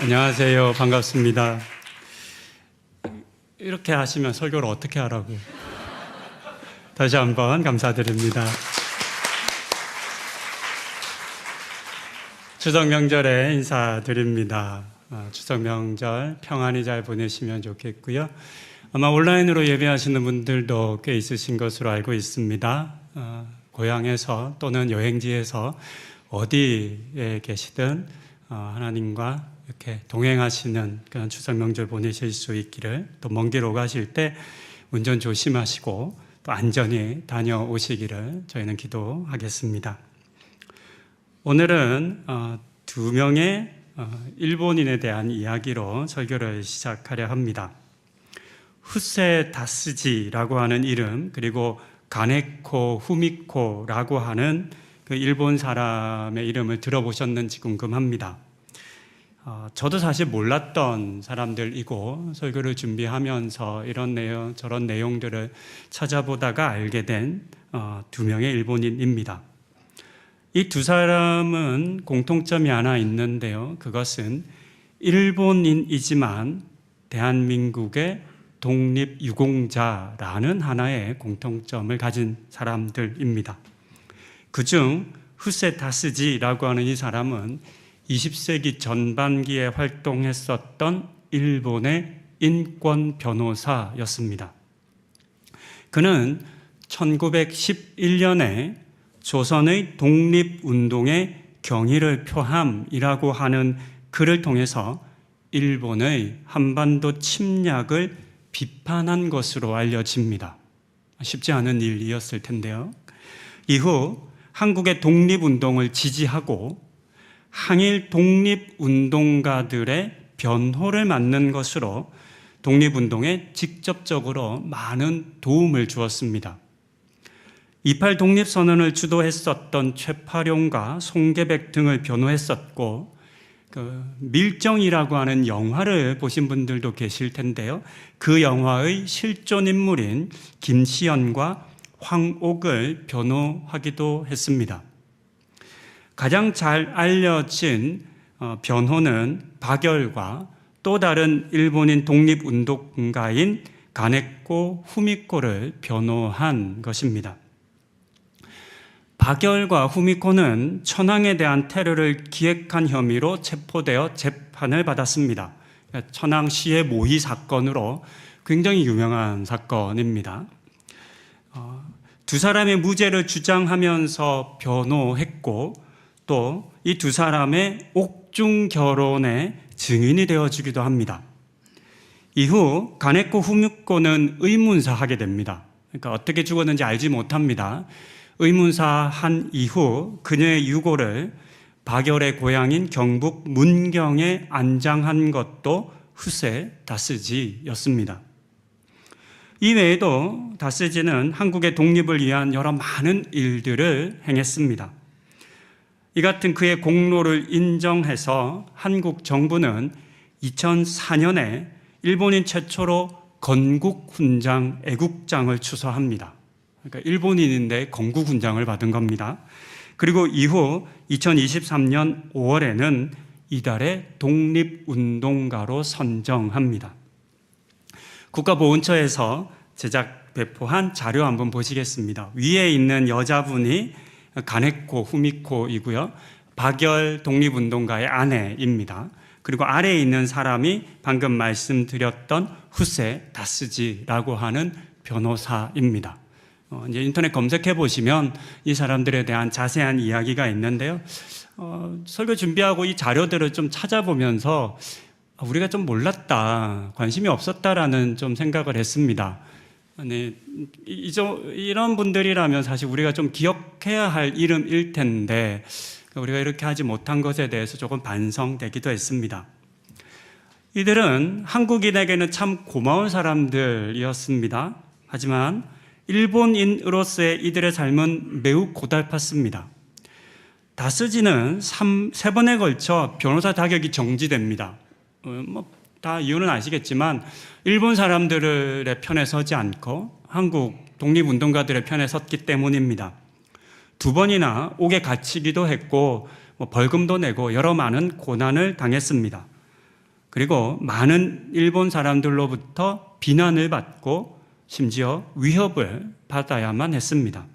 안녕하세요. 반갑습니다. 이렇게 하시면 설교를 어떻게 하라고. 다시 한번 감사드립니다. 추석 명절에 인사드립니다. 어, 추석 명절 평안히 잘 보내시면 좋겠고요. 아마 온라인으로 예배하시는 분들도 꽤 있으신 것으로 알고 있습니다. 어, 고향에서 또는 여행지에서 어디에 계시든 어, 하나님과 이렇게 동행하시는 그런 추석 명절 보내실 수 있기를 또 먼 길 오가실 때 운전 조심하시고 또 안전히 다녀오시기를 저희는 기도하겠습니다. 오늘은 어, 두 명의 어, 일본인에 대한 이야기로 설교를 시작하려 합니다. 후세 다스지라고 하는 이름 그리고 가네코 후미코라고 하는 그 일본 사람의 이름을 들어보셨는지 궁금합니다. 어, 저도 사실 몰랐던 사람들이고 설교를 준비하면서 이런 내용 저런 내용들을 찾아보다가 알게 된 어, 두 명의 일본인입니다. 이 두 사람은 공통점이 하나 있는데요. 그것은 일본인이지만 대한민국의 독립 유공자라는 하나의 공통점을 가진 사람들입니다. 그중 후세 다스지라고 하는 이 사람은 20세기 전반기에 활동했었던 일본의 인권 변호사였습니다. 그는 1911년에 조선의 독립운동의 경의를 표함이라고 하는 글을 통해서 일본의 한반도 침략을 비판한 것으로 알려집니다. 쉽지 않은 일이었을 텐데요. 이후 한국의 독립운동을 지지하고 항일 독립운동가들의 변호를 맡는 것으로 독립운동에 직접적으로 많은 도움을 주었습니다. 28 독립선언을 주도했었던 최파룡과 송계백 등을 변호했었고 그 밀정이라고 하는 영화를 보신 분들도 계실 텐데요. 그 영화의 실존 인물인 김시연과 황옥을 변호하기도 했습니다. 가장 잘 알려진 어, 변호는 박열과 또 다른 일본인 독립운동가인 가네코 후미코를 변호한 것입니다. 박열과 후미코는 천황에 대한 테러를 기획한 혐의로 체포되어 재판을 받았습니다. 천황 시의 모의 사건으로 굉장히 유명한 사건입니다. 어, 두 사람의 무죄를 주장하면서 변호했고 또 이 두 사람의 옥중 결혼의 증인이 되어주기도 합니다. 이후 가네코 후미코는 의문사하게 됩니다. 그러니까 어떻게 죽었는지 알지 못합니다. 의문사한 이후 그녀의 유고를 박열의 고향인 경북 문경에 안장한 것도 후세 다스지였습니다. 이 외에도 다스지는 한국의 독립을 위한 여러 많은 일들을 행했습니다. 이 같은 그의 공로를 인정해서 한국 정부는 2004년에 일본인 최초로 건국 훈장 애국장을 추서합니다. 그러니까 일본인인데 건국 훈장을 받은 겁니다. 그리고 이후 2023년 5월에는 이달의 독립운동가로 선정합니다. 국가보훈처에서 제작 배포한 자료 한번 보시겠습니다. 위에 있는 여자분이 가네코 후미코이고요. 박열 독립운동가의 아내입니다. 그리고 아래에 있는 사람이 방금 말씀드렸던 후세 다스지라고 하는 변호사입니다. 어, 이제 인터넷 검색해 보시면 이 사람들에 대한 자세한 이야기가 있는데요. 어, 설교 준비하고 이 자료들을 좀 찾아보면서 우리가 좀 몰랐다, 관심이 없었다라는 좀 생각을 했습니다. 네, 이저 이런 분들이라면 사실 우리가 좀 기억해야 할 이름일 텐데 우리가 이렇게 하지 못한 것에 대해서 조금 반성되기도 했습니다. 이들은 한국인에게는 참 고마운 사람들이었습니다. 하지만 일본인으로서의 이들의 삶은 매우 고달팠습니다. 다스지는 3, 세 번에 걸쳐 변호사 자격이 정지됩니다. 어, 뭐 다 이유는 아시겠지만 일본 사람들의 편에 서지 않고 한국 독립운동가들의 편에 섰기 때문입니다. 두 번이나 옥에 갇히기도 했고 뭐 벌금도 내고 여러 많은 고난을 당했습니다. 그리고 많은 일본 사람들로부터 비난을 받고 심지어 위협을 받아야만 했습니다.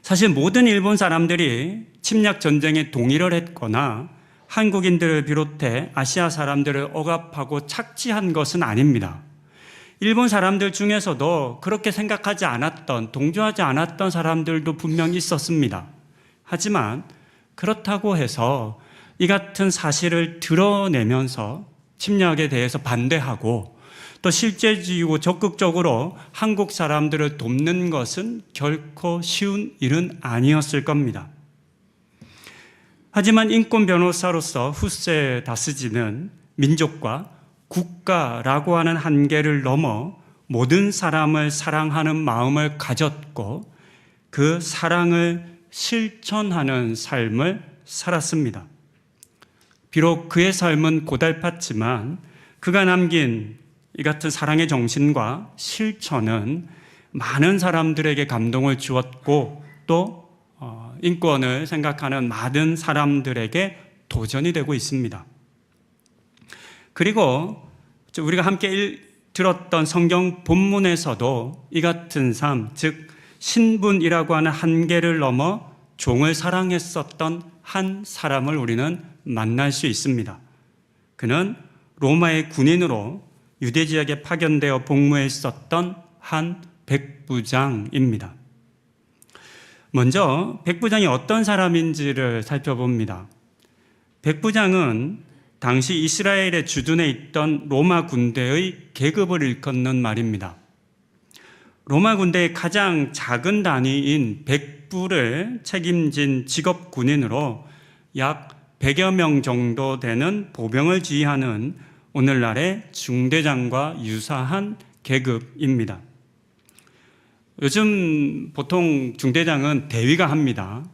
사실 모든 일본 사람들이 침략 전쟁에 동의를 했거나 한국인들을 비롯해 아시아 사람들을 억압하고 착취한 것은 아닙니다. 일본 사람들 중에서도 그렇게 생각하지 않았던, 동조하지 않았던 사람들도 분명히 있었습니다. 하지만 그렇다고 해서 이 같은 사실을 드러내면서 침략에 대해서 반대하고 또 실제지고 적극적으로 한국 사람들을 돕는 것은 결코 쉬운 일은 아니었을 겁니다. 하지만 인권 변호사로서 후세 다스지는 민족과 국가라고 하는 한계를 넘어 모든 사람을 사랑하는 마음을 가졌고 그 사랑을 실천하는 삶을 살았습니다. 비록 그의 삶은 고달팠지만 그가 남긴 이 같은 사랑의 정신과 실천은 많은 사람들에게 감동을 주었고 또 어, 인권을 생각하는 많은 사람들에게 도전이 되고 있습니다. 그리고 우리가 함께 들었던 성경 본문에서도 이 같은 삶, 즉 신분이라고 하는 한계를 넘어 종을 사랑했었던 한 사람을 우리는 만날 수 있습니다. 그는 로마의 군인으로 유대 지역에 파견되어 복무했었던 한 백부장입니다. 먼저 백부장이 어떤 사람인지를 살펴봅니다. 백부장은 당시 이스라엘의 주둔에 있던 로마 군대의 계급을 일컫는 말입니다. 로마 군대의 가장 작은 단위인 백부를 책임진 직업 군인으로 약 100여 명 정도 되는 보병을 지휘하는 오늘날의 중대장과 유사한 계급입니다. 요즘 보통 중대장은 대위가 합니다.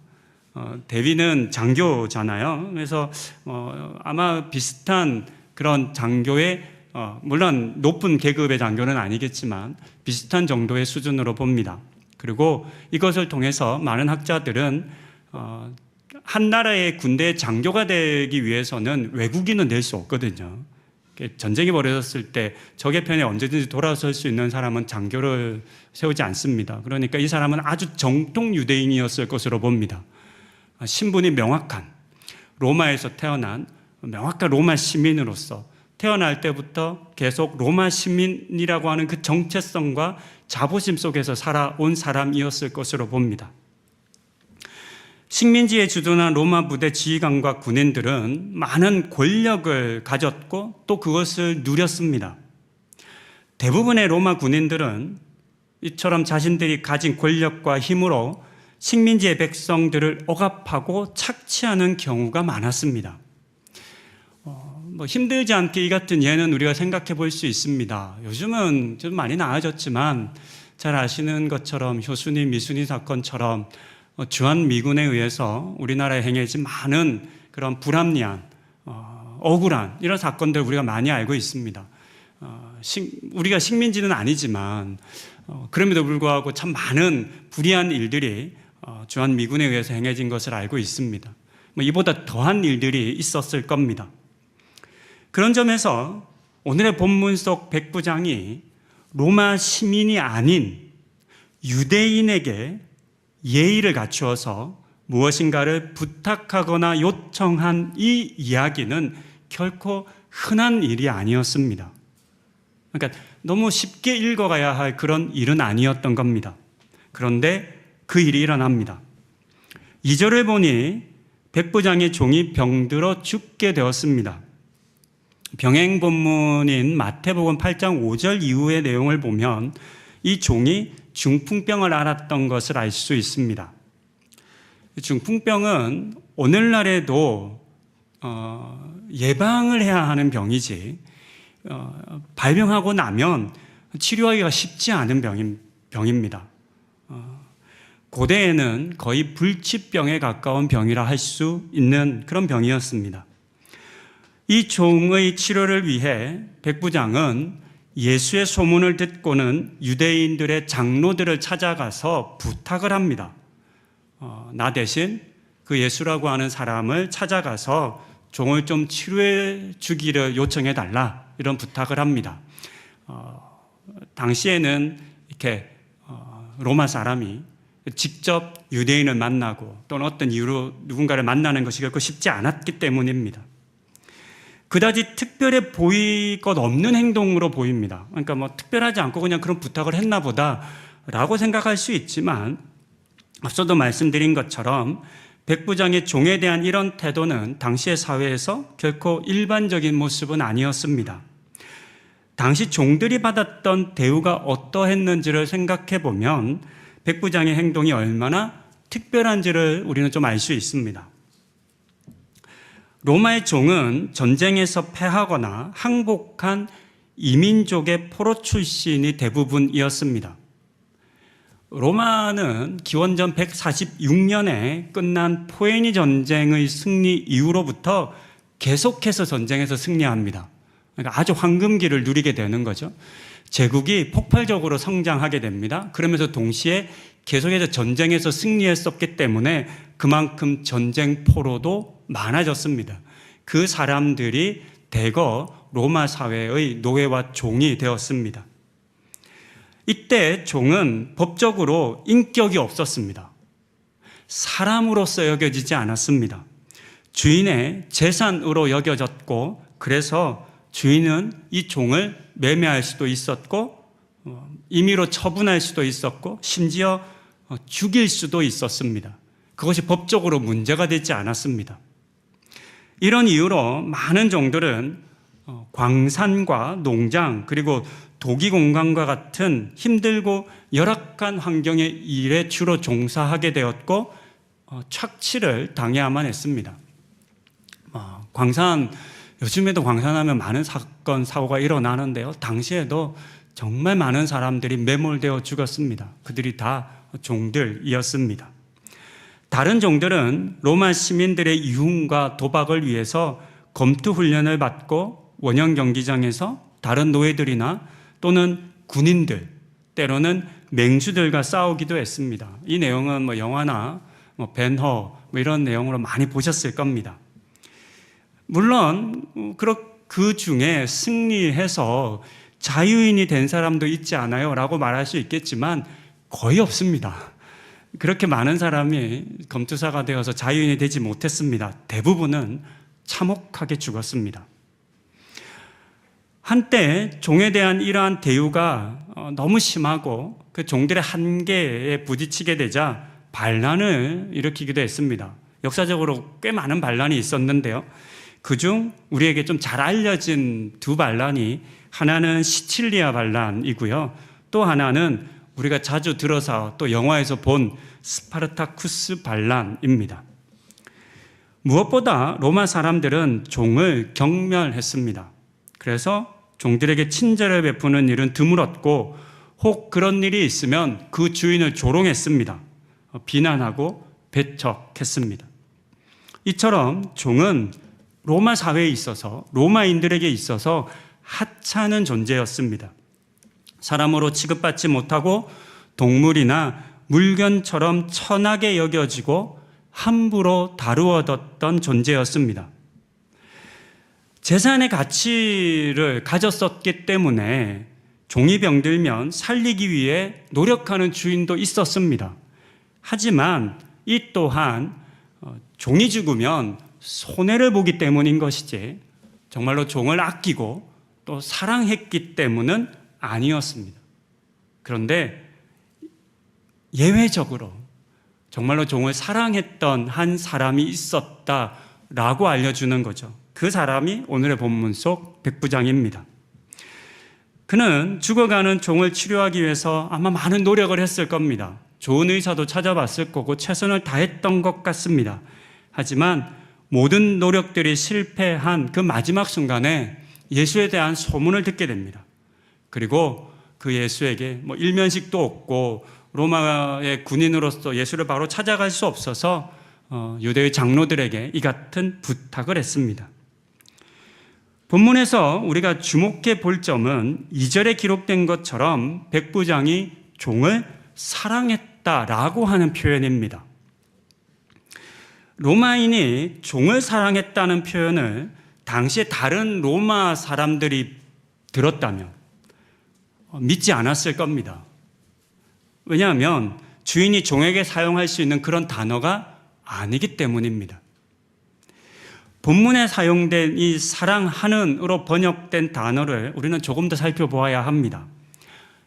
어, 대위는 장교잖아요. 그래서 어, 아마 비슷한 그런 장교의 어, 물론 높은 계급의 장교는 아니겠지만 비슷한 정도의 수준으로 봅니다. 그리고 이것을 통해서 많은 학자들은 어, 한 나라의 군대 장교가 되기 위해서는 외국인은 될 수 없거든요. 전쟁이 벌어졌을 때 적의 편에 언제든지 돌아설 수 있는 사람은 장교를 세우지 않습니다. 그러니까 이 사람은 아주 정통 유대인이었을 것으로 봅니다. 신분이 명확한 로마에서 태어난 명확한 로마 시민으로서 태어날 때부터 계속 로마 시민이라고 하는 그 정체성과 자부심 속에서 살아온 사람이었을 것으로 봅니다. 식민지에 주둔한 로마 부대 지휘관과 군인들은 많은 권력을 가졌고 또 그것을 누렸습니다. 대부분의 로마 군인들은 이처럼 자신들이 가진 권력과 힘으로 식민지의 백성들을 억압하고 착취하는 경우가 많았습니다. 어, 뭐 힘들지 않게 이 같은 예는 우리가 생각해 볼 수 있습니다. 요즘은 좀 많이 나아졌지만 잘 아시는 것처럼 효순이 미순이 사건처럼 어, 주한 미군에 의해서 우리나라에 행해진 많은 그런 불합리한 어, 억울한 이런 사건들 우리가 많이 알고 있습니다. 어, 우리가 식민지는 아니지만 그럼에도 불구하고 참 많은 불의한 일들이 주한 미군에 의해서 행해진 것을 알고 있습니다. 뭐 이보다 더한 일들이 있었을 겁니다. 그런 점에서 오늘의 본문 속 백부장이 로마 시민이 아닌 유대인에게 예의를 갖추어서 무엇인가를 부탁하거나 요청한 이 이야기는 결코 흔한 일이 아니었습니다. 그러니까 너무 쉽게 읽어가야 할 그런 일은 아니었던 겁니다. 그런데 그 일이 일어납니다. 2절을 보니 백부장의 종이 병들어 죽게 되었습니다. 병행 본문인 마태복음 8장 5절 이후의 내용을 보면 이 종이 중풍병을 앓았던 것을 알 수 있습니다. 중풍병은 오늘날에도 어, 예방을 해야 하는 병이지 어, 발병하고 나면 치료하기가 쉽지 않은 병임, 병입니다. 어, 고대에는 거의 불치병에 가까운 병이라 할 수 있는 그런 병이었습니다. 이 종의 치료를 위해 백부장은 예수의 소문을 듣고는 유대인들의 장로들을 찾아가서 부탁을 합니다. 어, 나 대신 그 예수라고 하는 사람을 찾아가서 종을 좀 치료해 주기를 요청해 달라 이런 부탁을 합니다. 어, 당시에는 이렇게 어, 로마 사람이 직접 유대인을 만나고 또는 어떤 이유로 누군가를 만나는 것이 결코 쉽지 않았기 때문입니다. 그다지 특별해 보일 것 없는 행동으로 보입니다. 그러니까 뭐 특별하지 않고 그냥 그런 부탁을 했나 보다라고 생각할 수 있지만 앞서도 말씀드린 것처럼 백 부장의 종에 대한 이런 태도는 당시의 사회에서 결코 일반적인 모습은 아니었습니다. 당시 종들이 받았던 대우가 어떠했는지를 생각해 보면 백 부장의 행동이 얼마나 특별한지를 우리는 좀 알 수 있습니다. 로마의 종은 전쟁에서 패하거나 항복한 이민족의 포로 출신이 대부분이었습니다. 로마는 기원전 146년에 끝난 포에니 전쟁의 승리 이후로부터 계속해서 전쟁에서 승리합니다. 그러니까 아주 황금기를 누리게 되는 거죠. 제국이 폭발적으로 성장하게 됩니다. 그러면서 동시에 계속해서 전쟁에서 승리했었기 때문에 그만큼 전쟁 포로도 많아졌습니다. 그 사람들이 대거 로마 사회의 노예와 종이 되었습니다. 이때 종은 법적으로 인격이 없었습니다. 사람으로서 여겨지지 않았습니다. 주인의 재산으로 여겨졌고, 그래서 주인은 이 종을 매매할 수도 있었고, 어, 임의로 처분할 수도 있었고, 심지어 어, 죽일 수도 있었습니다. 그것이 법적으로 문제가 되지 않았습니다. 이런 이유로 많은 종들은 어, 광산과 농장 그리고 도기 공간과 같은 힘들고 열악한 환경의 일에 주로 종사하게 되었고 어, 착취를 당해야만 했습니다. 어, 광산 요즘에도 광산하면 많은 사건 사고가 일어나는데요. 당시에도 정말 많은 사람들이 매몰되어 죽었습니다. 그들이 다 종들이었습니다. 다른 종들은 로마 시민들의 이윤과 도박을 위해서 검투 훈련을 받고 원형 경기장에서 다른 노예들이나 또는 군인들, 때로는 맹주들과 싸우기도 했습니다. 이 내용은 뭐 영화나 뭐 벤허 뭐 이런 내용으로 많이 보셨을 겁니다. 물론 그 중에 승리해서 자유인이 된 사람도 있지 않아요? 라고 말할 수 있겠지만 거의 없습니다. 그렇게 많은 사람이 검투사가 되어서 자유인이 되지 못했습니다. 대부분은 참혹하게 죽었습니다. 한때 종에 대한 이러한 대우가 어, 너무 심하고 그 종들의 한계에 부딪히게 되자 반란을 일으키기도 했습니다. 역사적으로 꽤 많은 반란이 있었는데요. 그중 우리에게 좀 잘 알려진 두 반란이 하나는 시칠리아 반란이고요. 또 하나는 우리가 자주 들어서 또 영화에서 본 스파르타쿠스 반란입니다. 무엇보다 로마 사람들은 종을 경멸했습니다. 그래서 종들에게 친절을 베푸는 일은 드물었고 혹 그런 일이 있으면 그 주인을 조롱했습니다. 비난하고 배척했습니다. 이처럼 종은 로마 사회에 있어서 로마인들에게 있어서 하찮은 존재였습니다. 사람으로 취급받지 못하고 동물이나 물건처럼 천하게 여겨지고 함부로 다루어졌던 존재였습니다. 재산의 가치를 가졌었기 때문에 종이 병들면 살리기 위해 노력하는 주인도 있었습니다. 하지만 이 또한 어, 종이 죽으면 손해를 보기 때문인 것이지 정말로 종을 아끼고 또 사랑했기 때문은 아니었습니다. 그런데 예외적으로 정말로 종을 사랑했던 한 사람이 있었다라고 알려주는 거죠. 그 사람이 오늘의 본문 속 백부장입니다. 그는 죽어가는 종을 치료하기 위해서 아마 많은 노력을 했을 겁니다. 좋은 의사도 찾아봤을 거고 최선을 다했던 것 같습니다. 하지만 모든 노력들이 실패한 그 마지막 순간에 예수에 대한 소문을 듣게 됩니다. 그리고 그 예수에게 뭐 일면식도 없고 로마의 군인으로서 예수를 바로 찾아갈 수 없어서 어, 유대의 장로들에게 이 같은 부탁을 했습니다. 본문에서 우리가 주목해 볼 점은 2절에 기록된 것처럼 백부장이 종을 사랑했다라고 하는 표현입니다. 로마인이 종을 사랑했다는 표현을 당시에 다른 로마 사람들이 들었다면 믿지 않았을 겁니다. 왜냐하면 주인이 종에게 사용할 수 있는 그런 단어가 아니기 때문입니다. 본문에 사용된 이 사랑하는으로 번역된 단어를 우리는 조금 더 살펴보아야 합니다.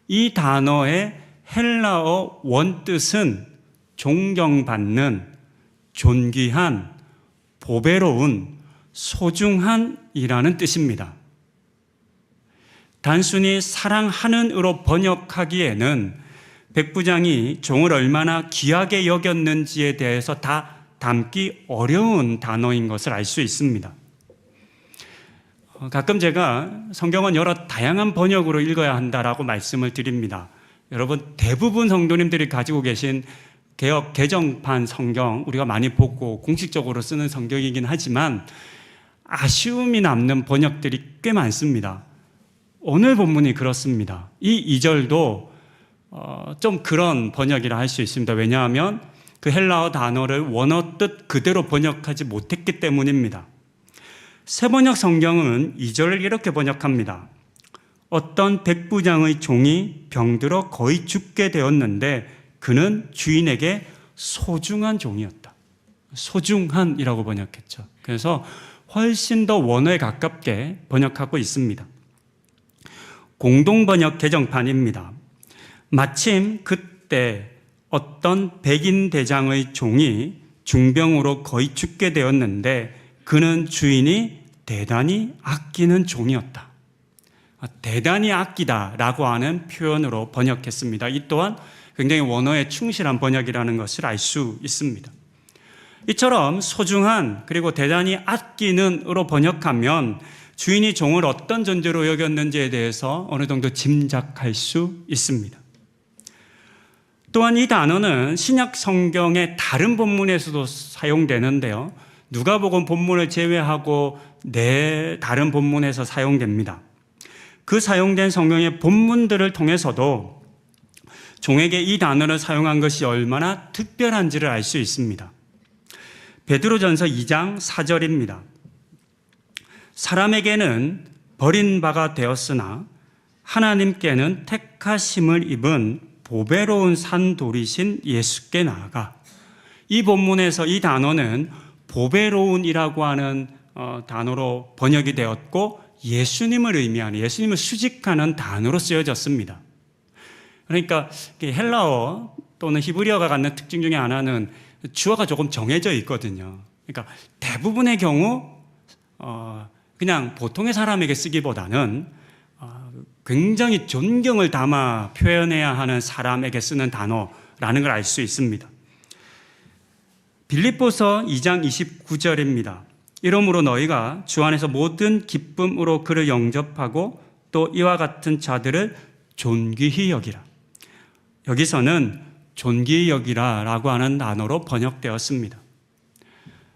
이 단어의 헬라어 원뜻은 존경받는, 존귀한, 보배로운, 소중한이라는 뜻입니다. 단순히 사랑하는으로 번역하기에는 백부장이 종을 얼마나 귀하게 여겼는지에 대해서 다 담기 어려운 단어인 것을 알 수 있습니다. 어, 가끔 제가 성경은 여러 다양한 번역으로 읽어야 한다라고 말씀을 드립니다. 여러분 대부분 성도님들이 가지고 계신 개혁 개정판 성경 우리가 많이 보고 공식적으로 쓰는 성경이긴 하지만 아쉬움이 남는 번역들이 꽤 많습니다. 오늘 본문이 그렇습니다. 이 2절도 어, 좀 그런 번역이라 할 수 있습니다. 왜냐하면 그 헬라어 단어를 원어 뜻 그대로 번역하지 못했기 때문입니다. 세번역 성경은 2절을 이렇게 번역합니다. 어떤 백부장의 종이 병들어 거의 죽게 되었는데 그는 주인에게 소중한 종이었다. 소중한이라고 번역했죠. 그래서 훨씬 더 원어에 가깝게 번역하고 있습니다. 공동번역 개정판입니다. 마침 그때 어떤 백인 대장의 종이 중병으로 거의 죽게 되었는데 그는 주인이 대단히 아끼는 종이었다. 대단히 아끼다라고 하는 표현으로 번역했습니다. 이 또한 굉장히 원어에 충실한 번역이라는 것을 알 수 있습니다. 이처럼 소중한 그리고 대단히 아끼는으로 번역하면 주인이 종을 어떤 존재로 여겼는지에 대해서 어느 정도 짐작할 수 있습니다. 또한 이 단어는 신약 성경의 다른 본문에서도 사용되는데요. 누가복음 본문을 제외하고 네 다른 본문에서 사용됩니다. 그 사용된 성경의 본문들을 통해서도 종에게 이 단어를 사용한 것이 얼마나 특별한지를 알 수 있습니다. 베드로전서 2장 4절입니다. 사람에게는 버린 바가 되었으나 하나님께는 택하심을 입은 보배로운 산돌이신 예수께 나아가 이 본문에서 이 단어는 보배로운이라고 하는 어, 단어로 번역이 되었고 예수님을 의미하는 예수님을 수직하는 단어로 쓰여졌습니다. 그러니까 헬라어 또는 히브리어가 갖는 특징 중에 하나는 주어가 조금 정해져 있거든요. 그러니까 대부분의 경우 어, 그냥 보통의 사람에게 쓰기보다는 어, 굉장히 존경을 담아 표현해야 하는 사람에게 쓰는 단어라는 걸 알 수 있습니다. 빌립보서 2장 29절입니다. 이러므로 너희가 주 안에서 모든 기쁨으로 그를 영접하고 또 이와 같은 자들을 존귀히 여기라. 여기서는 존귀히 여기라라고 하는 단어로 번역되었습니다.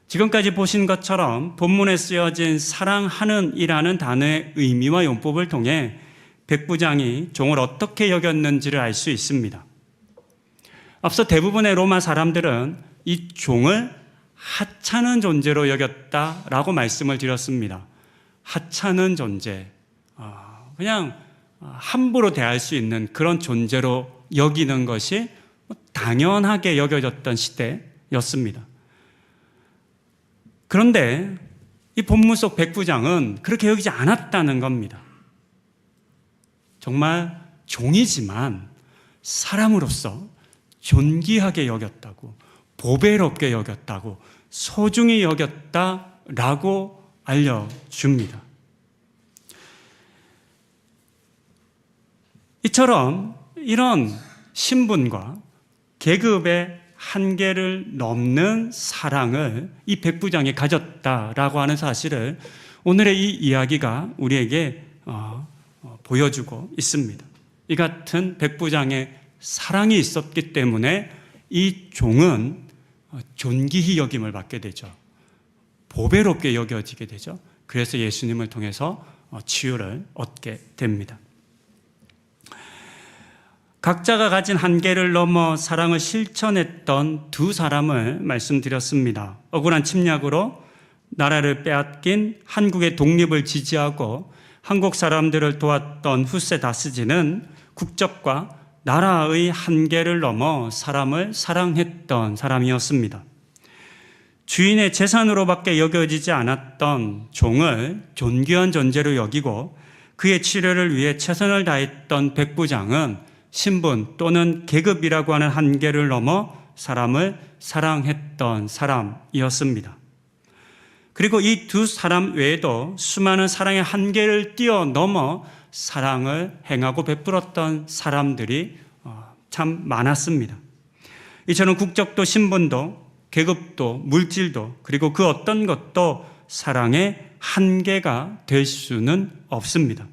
지금까지 보신 것처럼 본문에 쓰여진 사랑하는이라는 단어의 의미와 용법을 통해 백 부장이 종을 어떻게 여겼는지를 알 수 있습니다. 앞서 대부분의 로마 사람들은 이 종을 하찮은 존재로 여겼다라고 말씀을 드렸습니다. 하찮은 존재, 아, 그냥 함부로 대할 수 있는 그런 존재로 여기는 것이 당연하게 여겨졌던 시대였습니다. 그런데 이 본문 속 백부장은 그렇게 여기지 않았다는 겁니다. 정말 종이지만 사람으로서 존귀하게 여겼다고, 보배롭게 여겼다고, 소중히 여겼다라고 알려줍니다. 이처럼 이런 신분과 계급의 한계를 넘는 사랑을 이 백부장이 가졌다라고 하는 사실을 오늘의 이 이야기가 우리에게 어, 어, 보여주고 있습니다. 이 같은 백부장의 사랑이 있었기 때문에 이 종은 어, 존귀히 여김을 받게 되죠. 보배롭게 여겨지게 되죠. 그래서 예수님을 통해서 치유를 얻게 됩니다. 각자가 가진 한계를 넘어 사랑을 실천했던 두 사람을 말씀드렸습니다. 억울한 침략으로 나라를 빼앗긴 한국의 독립을 지지하고 한국 사람들을 도왔던 후세 다스지는 국적과 나라의 한계를 넘어 사람을 사랑했던 사람이었습니다. 주인의 재산으로밖에 여겨지지 않았던 종을 존귀한 존재로 여기고 그의 치료를 위해 최선을 다했던 백부장은 신분 또는 계급이라고 하는 한계를 넘어 사람을 사랑했던 사람이었습니다. 그리고 이 두 사람 외에도 수많은 사랑의 한계를 뛰어넘어 사랑을 행하고 베풀었던 사람들이 어, 참 많았습니다. 이처럼 국적도 신분도 계급도 물질도 그리고 그 어떤 것도 사랑의 한계가 될 수는 없습니다.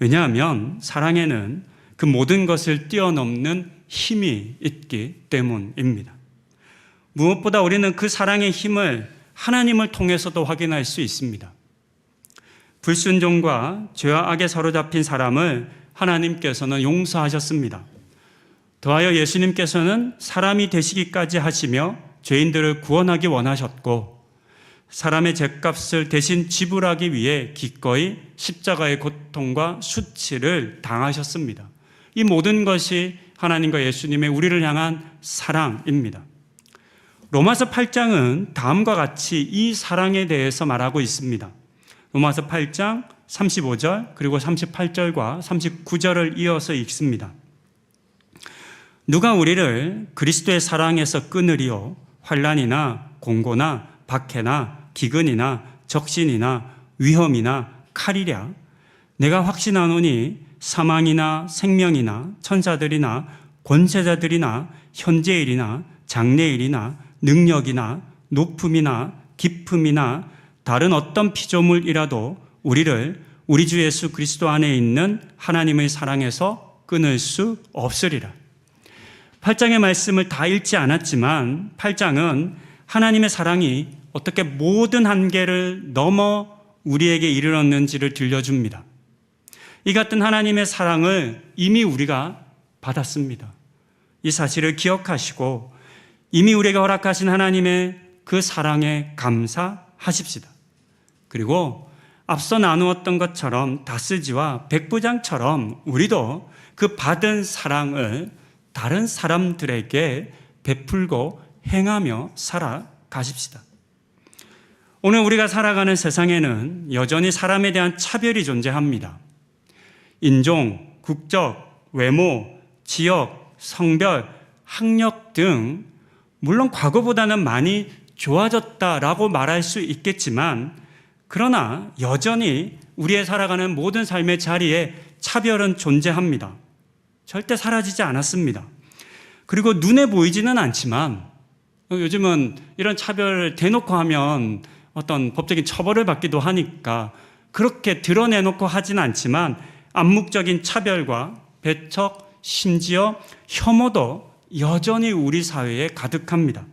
왜냐하면 사랑에는 그 모든 것을 뛰어넘는 힘이 있기 때문입니다. 무엇보다 우리는 그 사랑의 힘을 하나님을 통해서도 확인할 수 있습니다. 불순종과 죄와 악에 사로잡힌 사람을 하나님께서는 용서하셨습니다. 더하여 예수님께서는 사람이 되시기까지 하시며 죄인들을 구원하기 원하셨고 사람의 죄값을 대신 지불하기 위해 기꺼이 십자가의 고통과 수치를 당하셨습니다. 이 모든 것이 하나님과 예수님의 우리를 향한 사랑입니다. 로마서 8장은 다음과 같이 이 사랑에 대해서 말하고 있습니다. 로마서 8장 35절 그리고 38절과 39절을 이어서 읽습니다. 누가 우리를 그리스도의 사랑에서 끊으리요 환란이나 공고나 박해나 기근이나 적신이나 위험이나 칼이랴 내가 확신하노니 사망이나 생명이나 천사들이나 권세자들이나 현재일이나 장래일이나 능력이나 높음이나 깊음이나 다른 어떤 피조물이라도 우리를 우리 주 예수 그리스도 안에 있는 하나님의 사랑에서 끊을 수 없으리라. 8장의 말씀을 다 읽지 않았지만 8장은 하나님의 사랑이 어떻게 모든 한계를 넘어 우리에게 이르렀는지를 들려줍니다. 이 같은 하나님의 사랑을 이미 우리가 받았습니다. 이 사실을 기억하시고 이미 우리에게 허락하신 하나님의 그 사랑에 감사하십시다. 그리고 앞서 나누었던 것처럼 다스지와 백부장처럼 우리도 그 받은 사랑을 다른 사람들에게 베풀고 행하며 살아가십시다. 오늘 우리가 살아가는 세상에는 여전히 사람에 대한 차별이 존재합니다. 인종, 국적, 외모, 지역, 성별, 학력 등 물론 과거보다는 많이 좋아졌다라고 말할 수 있겠지만 그러나 여전히 우리의 살아가는 모든 삶의 자리에 차별은 존재합니다. 절대 사라지지 않았습니다. 그리고 눈에 보이지는 않지만 요즘은 이런 차별을 대놓고 하면 어떤 법적인 처벌을 받기도 하니까 그렇게 드러내놓고 하진 않지만 암묵적인 차별과 배척, 심지어 혐오도 여전히 우리 사회에 가득합니다.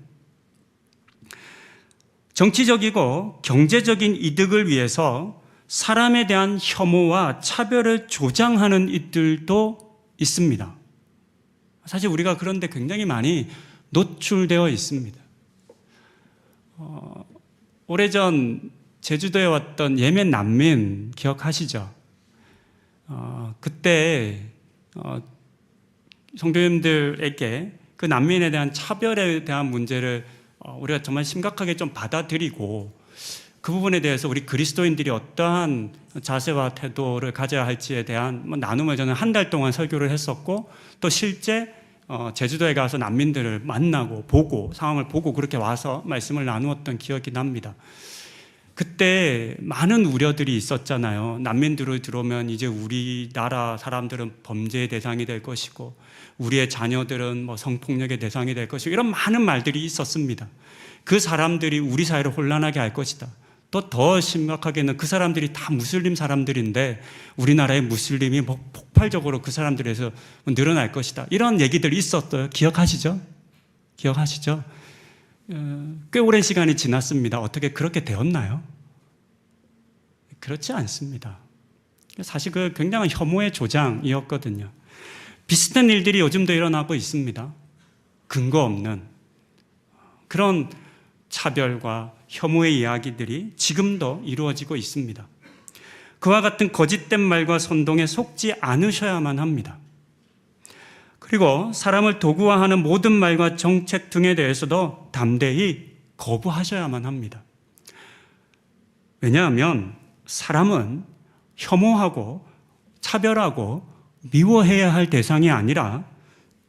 정치적이고 경제적인 이득을 위해서 사람에 대한 혐오와 차별을 조장하는 이들도 있습니다. 사실 우리가 그런데 굉장히 많이 노출되어 있습니다. 어, 오래전 제주도에 왔던 예멘 난민 기억하시죠? 어, 그때 어, 성도님들에게 그 난민에 대한 차별에 대한 문제를 어, 우리가 정말 심각하게 좀 받아들이고 그 부분에 대해서 우리 그리스도인들이 어떠한 자세와 태도를 가져야 할지에 대한 뭐 나눔을 저는 한 달 동안 설교를 했었고 또 실제 어, 제주도에 가서 난민들을 만나고 보고 상황을 보고 그렇게 와서 말씀을 나누었던 기억이 납니다. 그때 많은 우려들이 있었잖아요. 난민들을 들어오면 이제 우리나라 사람들은 범죄의 대상이 될 것이고 우리의 자녀들은 뭐 성폭력의 대상이 될 것이고 이런 많은 말들이 있었습니다. 그 사람들이 우리 사회를 혼란하게 할 것이다. 또 더 심각하게는 그 사람들이 다 무슬림 사람들인데 우리나라의 무슬림이 뭐 폭발적으로 그 사람들에서 늘어날 것이다. 이런 얘기들이 있었어요. 기억하시죠? 기억하시죠? 어, 꽤 오랜 시간이 지났습니다. 어떻게 그렇게 되었나요? 그렇지 않습니다. 사실 그 굉장한 혐오의 조장이었거든요. 비슷한 일들이 요즘도 일어나고 있습니다. 근거 없는 그런 차별과 혐오의 이야기들이 지금도 이루어지고 있습니다. 그와 같은 거짓된 말과 선동에 속지 않으셔야만 합니다. 그리고 사람을 도구화하는 모든 말과 정책 등에 대해서도 담대히 거부하셔야만 합니다. 왜냐하면 사람은 혐오하고 차별하고 미워해야 할 대상이 아니라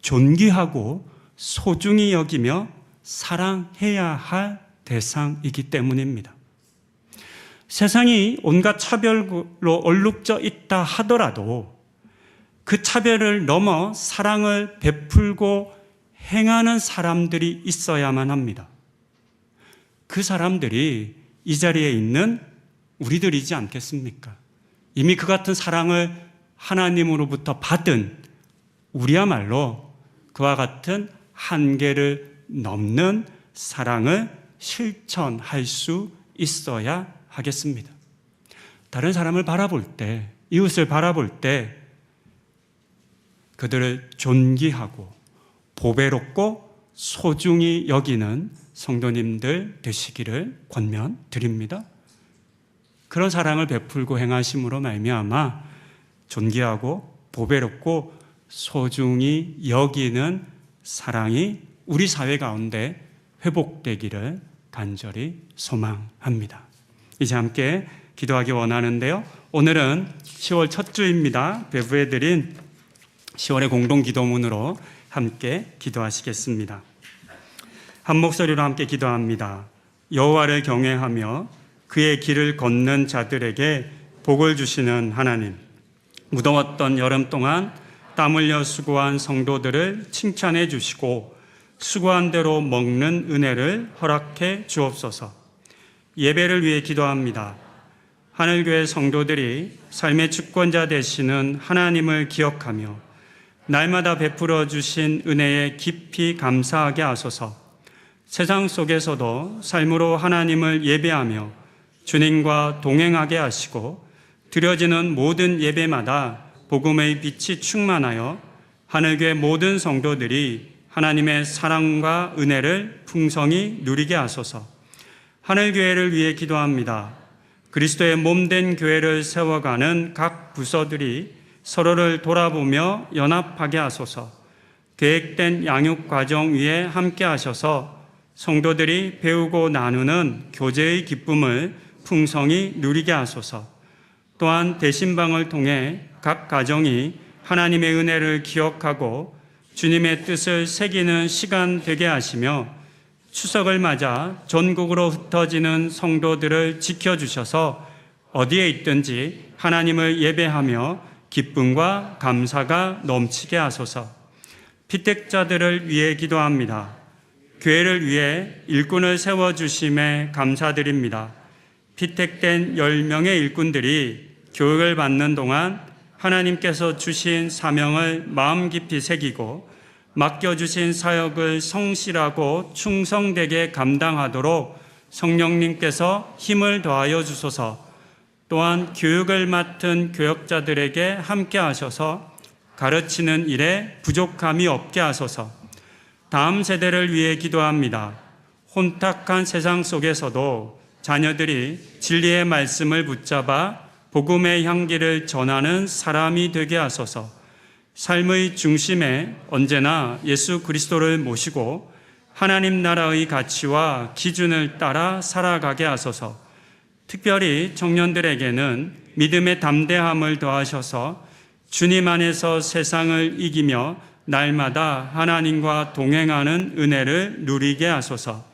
존귀하고 소중히 여기며 사랑해야 할 대상이기 때문입니다. 세상이 온갖 차별로 얼룩져 있다 하더라도 그 차별을 넘어 사랑을 베풀고 행하는 사람들이 있어야만 합니다. 그 사람들이 이 자리에 있는 우리들이지 않겠습니까? 이미 그 같은 사랑을 하나님으로부터 받은 우리야말로 그와 같은 한계를 넘는 사랑을 실천할 수 있어야 하겠습니다. 다른 사람을 바라볼 때, 이웃을 바라볼 때 그들을 존귀하고 보배롭고 소중히 여기는 성도님들 되시기를 권면드립니다. 그런 사랑을 베풀고 행하심으로 말미암아 존귀하고 보배롭고 소중히 여기는 사랑이 우리 사회 가운데 회복되기를 간절히 소망합니다. 이제 함께 기도하기 원하는데요. 오늘은 10월 첫 주입니다. 배부해 드린 10월의 공동 기도문으로 함께 기도하시겠습니다. 한 목소리로 함께 기도합니다. 여호와를 경외하며 그의 길을 걷는 자들에게 복을 주시는 하나님. 무더웠던 여름 동안 땀 흘려 수고한 성도들을 칭찬해 주시고 수고한 대로 먹는 은혜를 허락해 주옵소서. 예배를 위해 기도합니다. 하늘교회 성도들이 삶의 주권자 되시는 하나님을 기억하며 날마다 베풀어 주신 은혜에 깊이 감사하게 하소서. 세상 속에서도 삶으로 하나님을 예배하며 주님과 동행하게 하시고 드려지는 모든 예배마다 복음의 빛이 충만하여 하늘교회 모든 성도들이 하나님의 사랑과 은혜를 풍성히 누리게 하소서. 하늘교회를 위해 기도합니다. 그리스도의 몸된 교회를 세워가는 각 부서들이 서로를 돌아보며 연합하게 하소서. 계획된 양육 과정 위에 함께 하셔서 성도들이 배우고 나누는 교제의 기쁨을 풍성히 누리게 하소서. 또한 대신방을 통해 각 가정이 하나님의 은혜를 기억하고 주님의 뜻을 새기는 시간 되게 하시며 추석을 맞아 전국으로 흩어지는 성도들을 지켜주셔서 어디에 있든지 하나님을 예배하며 기쁨과 감사가 넘치게 하소서. 피택자들을 위해 기도합니다. 교회를 위해 일꾼을 세워 주심에 감사드립니다. 피택된 10명의 일꾼들이 교육을 받는 동안 하나님께서 주신 사명을 마음 깊이 새기고 맡겨주신 사역을 성실하고 충성되게 감당하도록 성령님께서 힘을 더하여 주소서 또한 교육을 맡은 교역자들에게 함께 하셔서 가르치는 일에 부족함이 없게 하소서 다음 세대를 위해 기도합니다. 혼탁한 세상 속에서도 자녀들이 진리의 말씀을 붙잡아 복음의 향기를 전하는 사람이 되게 하소서. 삶의 중심에 언제나 예수 그리스도를 모시고 하나님 나라의 가치와 기준을 따라 살아가게 하소서. 특별히 청년들에게는 믿음의 담대함을 더하셔서 주님 안에서 세상을 이기며 날마다 하나님과 동행하는 은혜를 누리게 하소서.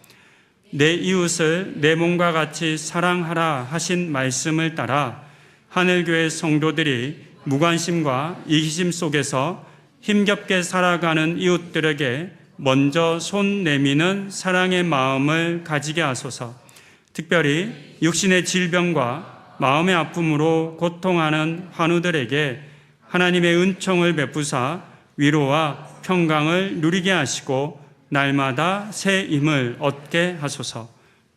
내 이웃을 내 몸과 같이 사랑하라 하신 말씀을 따라 하늘교회 성도들이 무관심과 이기심 속에서 힘겹게 살아가는 이웃들에게 먼저 손 내미는 사랑의 마음을 가지게 하소서. 특별히 육신의 질병과 마음의 아픔으로 고통하는 환우들에게 하나님의 은총을 베푸사 위로와 평강을 누리게 하시고 날마다 새 힘을 얻게 하소서.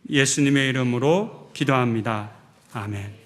예수님의 이름으로 기도합니다. 아멘.